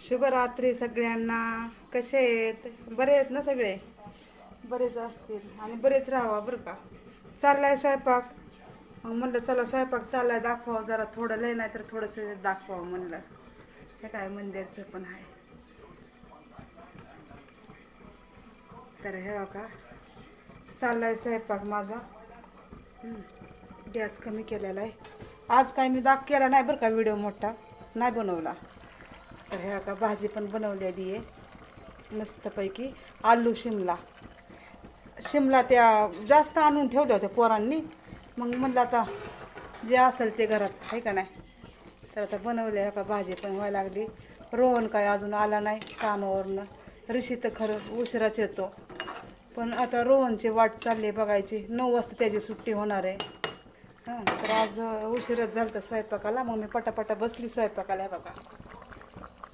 शुभरात्री सगळ्यांना. कसे आहेत? बरे आहेत ना सगळे? बरेच असतील आणि बरेच राहावा बरं का. चाललाय स्वयंपाक. मग म्हणलं चला स्वयंपाक चाललाय दाखवावं जरा थोडं. लय नाही तर थोडंसं दाखवावं म्हणलं. हे काय मंदिरचं पण आहे. तर हे का चाललाय स्वयंपाक माझा. गॅस कमी केलेला आहे. आज काय मी दाख केला नाही बरं का व्हिडिओ मोठा. नाही बनवला. तर हे आता भाजी पण बनवलेली आहे. मस्तपैकी आलू शिमला. शिमला त्या जास्त आणून ठेवल्या होत्या पोरांनी. मग म्हणलं आता जे असेल ते घरात आहे का नाही? तर आता बनवले का भाजी पण व्हायला लागली. रोहन काय अजून आला नाही कामावरनं ऋषी तर खरं उशिराच येतो. पण आता रोहनची वाट चालली आहे बघायची. नऊ वाजता त्याची सुट्टी होणार आहे. हां तर आज उशीरच झालं तर स्वयंपाकाला. मग मी पटापटा बसली स्वयंपाकाला बघा.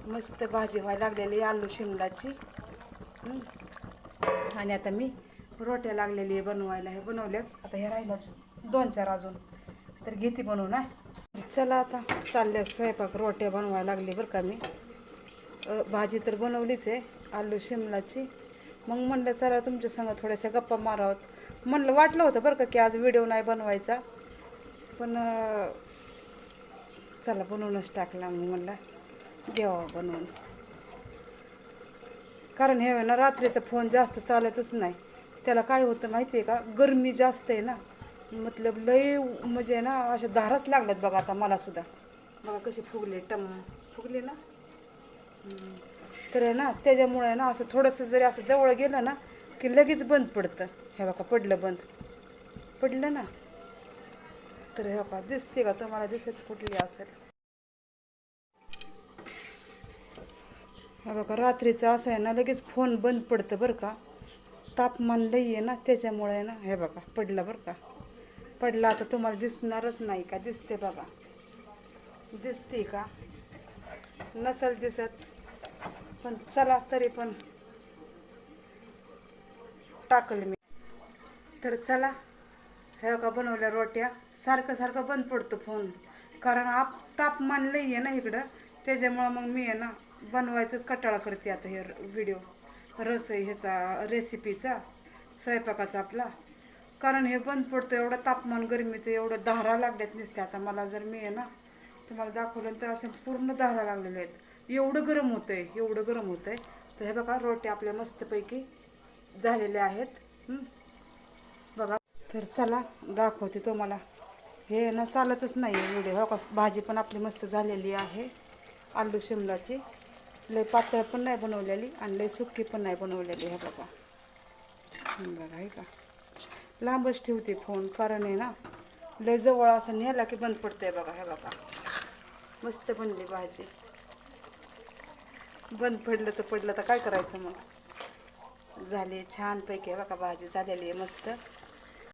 मस्त भाजी व्हायला लागलेली आलू शिमलाची. आणि आता मी रोट्या लागलेली आहे बनवायला. हे बनवल्यात. आता हे राहिलं दोन चार अजून. तर घेते बनवून ना चला आता. चालल्या स्वयंपाक रोट्या बनवायला लागली बरं का मी. भाजी तर बनवलीच आहे आलू शिमलाची. मग म्हणलं चला तुमच्या संग थोड्याशा गप्पा मारावत म्हणलं वाटलं होतं बरं का की आज व्हिडिओ नाही बनवायचा. पण चला बनवूनच टाकला मग म्हणलं. घ्यावा बनवून. कारण हे ना रात्रीचा फोन जास्त चालतच नाही. त्याला काय होतं माहिती आहे का? गरमी जास्त आहे ना. मतलब लय म्हणजे ना अशा धाराच लागल्यात बघा आता मला सुद्धा. बघा कशी फुगले टम फुगले ना. तर आहे ना त्याच्यामुळे ना असं थोडंसं जरी असं जवळ गेलं ना की लगेच बंद पडतं. हे बघा पडलं बंद. पडलं ना. तर हे बघा दिसते का? तुम्हाला दिसत कुठली असेल? हे बघा रात्रीचं असं आहे ना लगेच फोन बंद पडतं बरं का. तापमान लई आहे ना त्याच्यामुळे ना हे बघा पडला बरं का. पडला आता तुम्हाला दिसणारच नाही का दिसते बघा. दिसते का? नसल दिसत. पण चला तरी पण टाकलं मी. तर चला हे बघा बनवल्या रोट्या. सारखं सारखं बंद पडतो फोन. कारण आप तापमान लई आहे ना इकडं. त्याच्यामुळं मग मी आहे ना बनवायचंच कटाळा करते आता हे व्हिडिओ रसोई ह्याचा रेसिपीचा स्वयंपाकाचा आपला. कारण हे बंद पडतं एवढं तापमान गरमीचं एवढं धारा लागल्यात नसते आता मला जर मी आहे ना तुम्हाला दाखवलं तर असे पूर्ण धारा लागलेले आहेत. एवढं गरम होतंय एवढं गरम होतंय. तर हे बघा रोट्या आपल्या मस्तपैकी झालेल्या आहेत. बघा. तर चला दाखवते तुम्हाला. हे ना चालतच नाही आहे व्हिडिओ हो का? भाजी पण आपली मस्त झालेली आहे आलू शिमलाची. लय पातळ पण नाही बनवलेली आणि लय सुकी पण नाही बनवलेली हे बघा. बघा हे का? लांबच ठेवते फोन कारण आहे ना लय जवळ असं नेला की बंद पडतंय बघा हे बघा. मस्त बनली भाजी. बंद पडलं तर पडलं तर काय करायचं मग? झाली छानपैकी आहे बघा भाजी झालेली आहे मस्त.